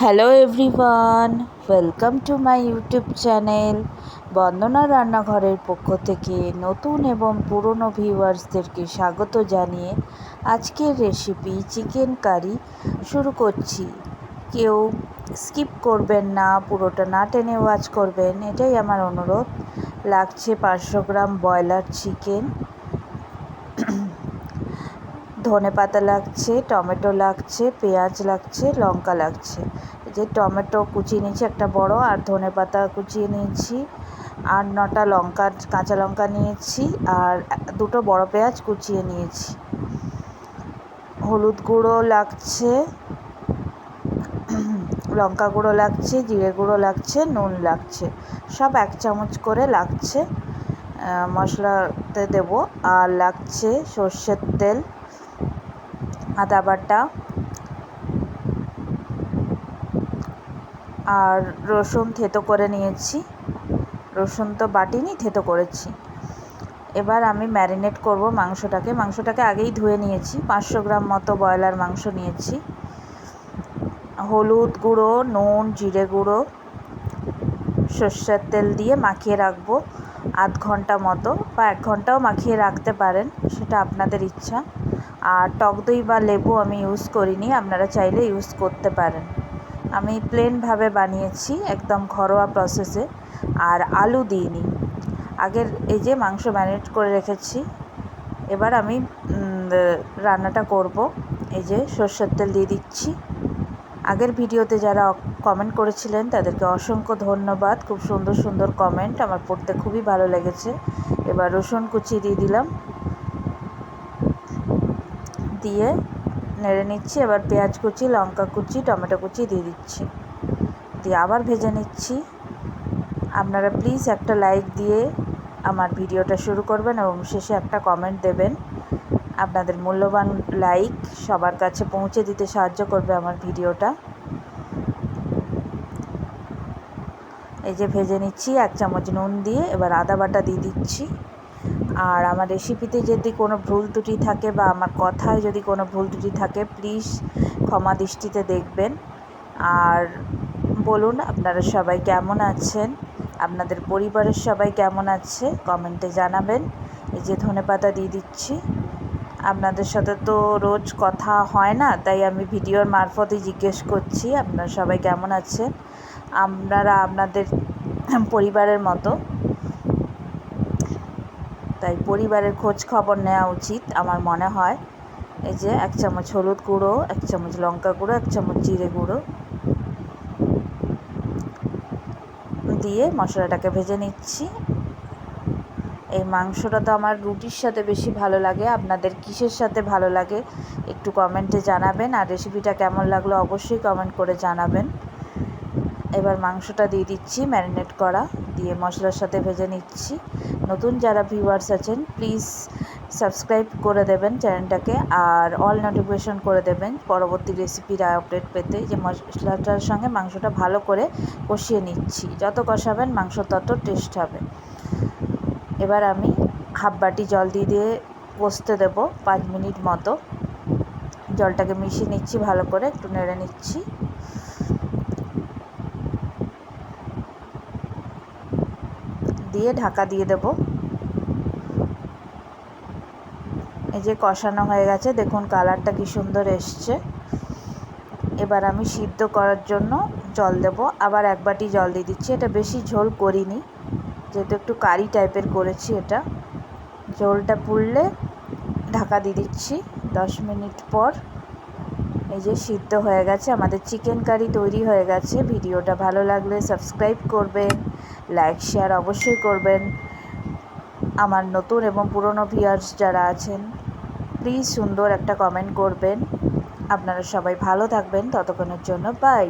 Hello everyone welcome to my YouTube channel Bandana রান্নাঘরের পক্ষ থেকে নতুন এবং পুরনো ভিউয়ার্সদেরকে স্বাগত জানিয়ে আজকের রেসিপি চিকেন কারি শুরু করছি। কেউ স্কিপ করবেন না, পুরোটা না টেনে ওয়াচ করবেন, এটাই আমার অনুরোধ। লাগছে পাঁচশো গ্রাম ব্রয়লার চিকেন ধনে পাতা লাগছে, টমেটো লাগছে, পেঁয়াজ লাগছে, লঙ্কা লাগছে। যে টমেটো কুচিয়ে নিয়েছি, একটা বড়, আর ধনে পাতা কুচিয়ে নিয়েছি, আর নটা লঙ্কা, কাঁচা লঙ্কা নিয়েছি, আর দুটো বড় পেঁয়াজ কুচিয়ে নিয়েছি। হলুদ গুঁড়ো লাগছে, লঙ্কা গুঁড়ো লাগছে, জিরে গুঁড়ো লাগছে, নুন লাগছে। সব এক চামচ করে লাগছে মশলাতে দেব। আর লাগছে সর্ষের তেল। আদা বাটা আর রসুন থেতো করে নিয়েছি। রসুন তো বাটিনি, থেতো করেছি। এবার আমি ম্যারিনেট করব মাংসটাকে। মাংসটাকে আগেই ধুয়ে নিয়েছি। পাঁচশো গ্রাম মতো ব্রয়লার মাংস নিয়েছি। হলুদ গুঁড়ো, নুন, জিরে গুঁড়ো, সর্ষের তেল দিয়ে মাখিয়ে রাখব আধ ঘণ্টা মতো বা এক ঘন্টাও মাখিয়ে রাখতে পারেন, সেটা আপনাদের ইচ্ছা। আর টক দই বা লেবু আমি ইউজ করিনি, আপনারা চাইলে ইউজ করতে পারেন। আমি প্লেনভাবে বানিয়েছি, একদম ঘরোয়া প্রসেসে আর আলু দিইনি। আগের এই যে মাংস ম্যারিনেট করে রেখেছি, এবার আমি রান্নাটা করব। এই যে সর্ষের তেল দিয়ে দিচ্ছি। আগের ভিডিওতে যারা কমেন্ট করেছিলেন, তাদেরকে অসংখ্য ধন্যবাদ। খুব সুন্দর সুন্দর কমেন্ট আমার পড়তে খুবই ভালো লেগেছে। এবার রসুন কুচি দিয়ে দিলাম। দিয়ে নেড়ে নিচ্ছি। এবার পেঁয়াজ কুচি, লঙ্কা কুচি, টমেটো কুচি দিয়ে দিচ্ছি। দিয়ে আবার ভেজে নিচ্ছি। আপনারা প্লিজ একটা লাইক দিয়ে আমার ভিডিওটা শুরু করবেন এবং শেষে একটা কমেন্ট দেবেন। আপনাদের মূল্যবান লাইক সবার কাছে পৌঁছে দিতে সাহায্য করবে আমার ভিডিওটা। এই যে ভেজে নিচ্ছি, এক চামচ নুন দিয়ে এবার আদা বাটা দিয়ে দিচ্ছি। আর আমার রেসিপিতে যদি কোনো ভুল ত্রুটি থাকে বা আমার কথায় যদি কোনো ভুল ত্রুটি থাকে প্লিজ ক্ষমা দৃষ্টিতে দেখবেন। আর বলুন, আপনারা সবাই কেমন আছেন? আপনাদের পরিবারের সবাই কেমন আছে? কমেন্টে জানাবেন। এই যে ধনে পাতা দিয়ে দিচ্ছি। আপনাদের সাথে তো রোজ কথা হয় না, তাই আমি ভিডিওর মারফতই জিজ্ঞেস করছি, আপনারা সবাই কেমন আছেন? আপনারা আপনাদের পরিবারের মতো। তাই পরিবারের খোঁজ খবর নেওয়া উচিত, আমার মনে হয়। এই যে এক চামচ হলুদ গুঁড়ো, এক চামচ লঙ্কা গুঁড়ো, এক চামচ জিরে গুঁড়ো দিয়ে মশলাটাকে ভেজে নিচ্ছি। এই মাংসটা তো আমার রুটির সাথে বেশি ভালো লাগে, আপনাদের কিসের সাথে ভালো লাগে একটু কমেন্টে জানাবেন। আর রেসিপিটা কেমন লাগল অবশ্যই কমেন্ট করে জানাবেন। এবার মাংসটা দিয়ে দিচ্ছি, ম্যারিনেট করা, দিয়ে মশলার সাথে ভেজে নিচ্ছি। নতুন যারা ভিউয়ার্স আছেন প্লিজ সাবস্ক্রাইব করে দেবেন চ্যানেলটাকে আর অল নোটিফিকেশন করে দেবেন। পরবর্তী রেসিপির আপডেট পেতে যে মশলাটার সঙ্গে মাংসটা ভালো করে কষিয়ে নিচ্ছি। যত কষাবেন, মাংস তত টেস্ট হবে। এবার আমি হাফ বাটি জল দিয়ে দিয়ে কষতে দেবো পাঁচ মিনিট মতো। জলটাকে মিশিয়ে নিচ্ছি, ভালো করে একটু নেড়ে নিচ্ছি। দিয়ে ঢাকা দিয়ে দেব। এই যে কষানো হয়ে গেছে, দেখুন কালারটা কি সুন্দর এসছে। এবার আমি সিদ্ধ করার জন্য জল দেব। আবার এক বাটি জল দিয়ে দিচ্ছি। এটা বেশি ঝোল করিনি, যেহেতু একটু কারি টাইপের করেছি এটা। ঝোলটা পুড়লে ঢাকা দিয়ে দিচ্ছি। দশ মিনিট পর এই যে সিদ্ধ হয়ে গেছে। আমাদের চিকেন কারি তৈরি হয়ে গেছে। ভিডিওটা ভালো লাগলে সাবস্ক্রাইব করবেন। লাইক শেয়ার অবশ্যই করবেন। আমার নতুন এবং পুরনো ভিউয়ার্স যারা আছেন প্লিজ সুন্দর একটা কমেন্ট করবেন। আপনারা সবাই ভালো থাকবেন। ততক্ষণের জন্য বাই